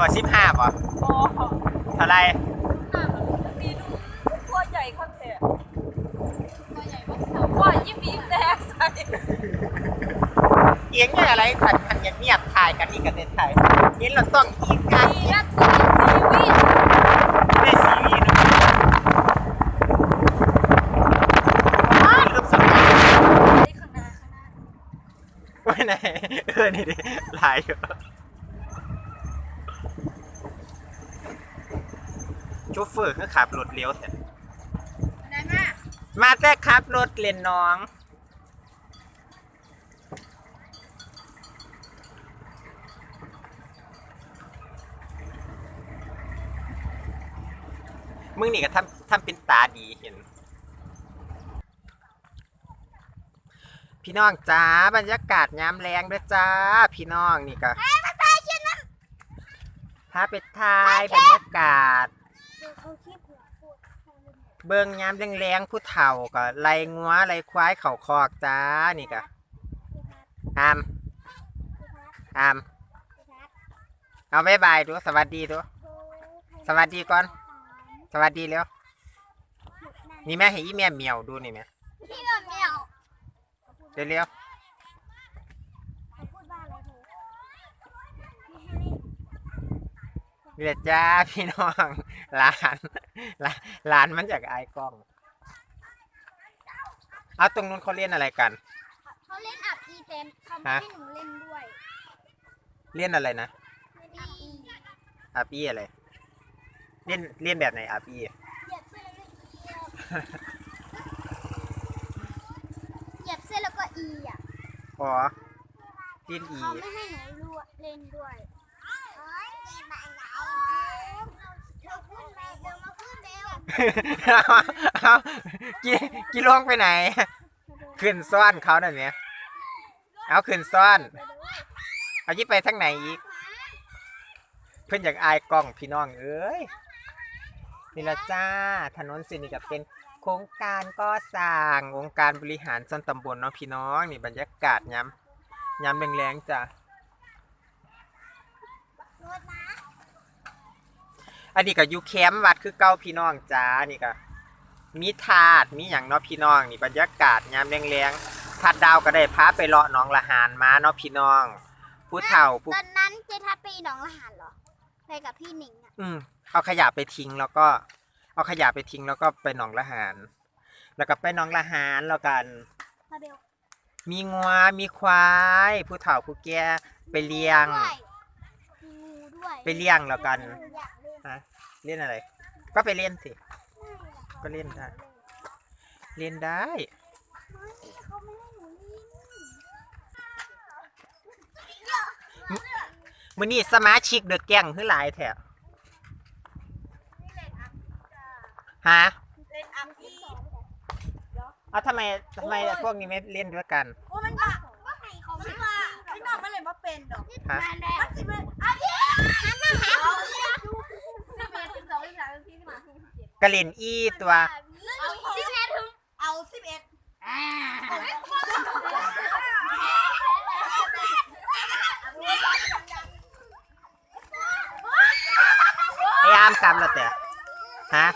บ่สิบห้าบ่โอ้เท่าไรมีดูตัวใหญ่ข้างแท้ตัวใหญ่มากสาวว่ายิ้มยิ้มแดงใส่เอียงเนี่ยอะไรขันขันเงียบๆถ่ายกันนี่กันเน็ตถ่ายเห็นเราต้องอีกกันสี่นาทีสี่วิได้สีวีนึงว้ายรูปสวยนี่ข้างหน้าข้างหน้าไว้ไหนเออนี่ดิลายอยู่ โชเฟอร์เขาขับรถเลี้ยวแท้ได้มากมาแต่ขับรถเล่นน้อง มึงนี่ก็ทำทำเป็นตาดีเห็น พี่น้องจ้าบรรยากาศยามแรงด้วยจ้า พี่น้องนี่ก็พาไปทายบรรยากาศ เขาคิดหัวพูดเบิ่งยามแรงๆผู้เฒ่าก็ไล่งัวไล่ควายเข่าคอกจ้านี่ก็อามอามเอาบายบายดูสวัสดีดูสวัสดีก่อน สวัสดีเร็วนี่แม่ให้อีแม่เหมียวดูนี่แม่พี่แบบเมียวเร็วเร็ว พูดว่าอะไรเธอ ๆนี่แหละจ้าพี่น้องหลานหลานหลานมันจากไอายกล้องเอาตรงนู้นเขาเล่นอะไรกัน เขาเล่นอับอีเต็มเขาไม่ฮะให้หนูเล่นด้วย เล่นอะไรนะเล่นอับอีอาปี้อะไร เล่นเล่นแบบไหนอาปี้เหยียบเส้นแล้วก็เหยียบเส้นแล้วก็อีอะอ๋อเล่นอีเขาไม่ให้หนูรู้เล่นด้วยเอ้ยเกมอะไรเธอขึ้นไปเธอมาขึ้น เอาเอากีกีลงไปไหน ขึ้นซ่อนเขาหน่อยไหมเอาขึ้นซ่อน เอายิบไปทางไหนอีก เพื่อนอยากอายกล้องพี่น้องเอ้ยนี่ละจ้า ถนนสินี่ก็เป็นโครงการก่อสร้างองค์การบริหารส่วนตำบลเนาะพี่น้อง นี่บรรยากาศย้ำย้ำแรงๆจ้ะ อันนี้ก็อยู่แคมป์วัดคือเก้าพี่น้องจ้านี่ก็มีถาดมีอย่างเนาะพี่น้องนี่บรรยากาศยามแรงๆทัดดาวก็ได้พาไปเลาะหนองละหานมาเนาะพี่น้อง ผู้เฒ่าผู้ตอนนั้นเจทัศน์ไปหนองละหานเหรอไปกับพี่หนิงอะอืมเอาขยะไปทิ้งแล้วก็ เอาขยะไปทิ้งแล้วก็ไปหนองละหานแล้วก็ไปหนองละหานแล้วกัน มาเบลมีงัวมีควาย ผู้เฒ่าผู้แก่ไปเลี้ยง ด้วยมีงูด้วยไปเลี้ยงแล้วกันอยากเล่น ฮะเล่นอะไร ก็ไปเล่นสิ ก็เล่นได้ เล่นได้ไม่เขาไม่ให้หนูเล่นมื้อนี้สมาชิกเดอะแก๊งคือหลายแท้ฮะเล่นอัมอีเอาทำไมทำไมพวกนี้ไม่เล่นด้วยกัน โอ้มันบ้าบ้าไห้เขา กสิบเจ็ดกระเล่นอีตัว เอาสิบเอ็ดเอาสิบเอ็ดไอ้อามกลับแล้วแต่ฮะ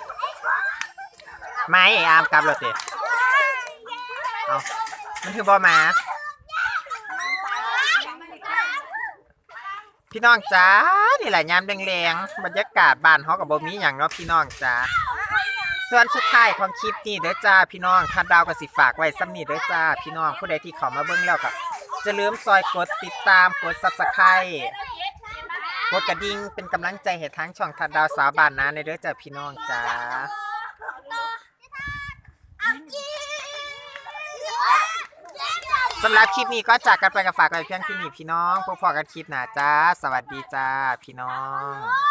ไม่ไอ้อามกลับแล้วแต่เอามันคือบ่มา พี่น้องจ้านี่แหละยามแรงๆบรรยากาศบ้านเฮากับบ่มีหยังเนาะพี่น้องจ้า ส่วนสุดท้ายของคลิปนี้เด้อจ้าพี่น้องทัดดาวก็สิฝากไว้ซ้ำนี้เด้อจ้าพี่น้องผู้ใดที่เข้ามาเบิ่งแล้วก็จะลืมซอยกดติดตามกด Subscribe กดกระดิ่งเป็นกำลังใจให้ทั้งช่องทัดดาวสาวบ้านนาในเด้อจ้าพี่น้องจ้าสำหรับคลิปนี้ก็จากกันไปกับฝากไว้เพียงที่นี่พี่น้องพบพอกันคลิปหน้าจ้า สวัสดีจ้าพี่น้อง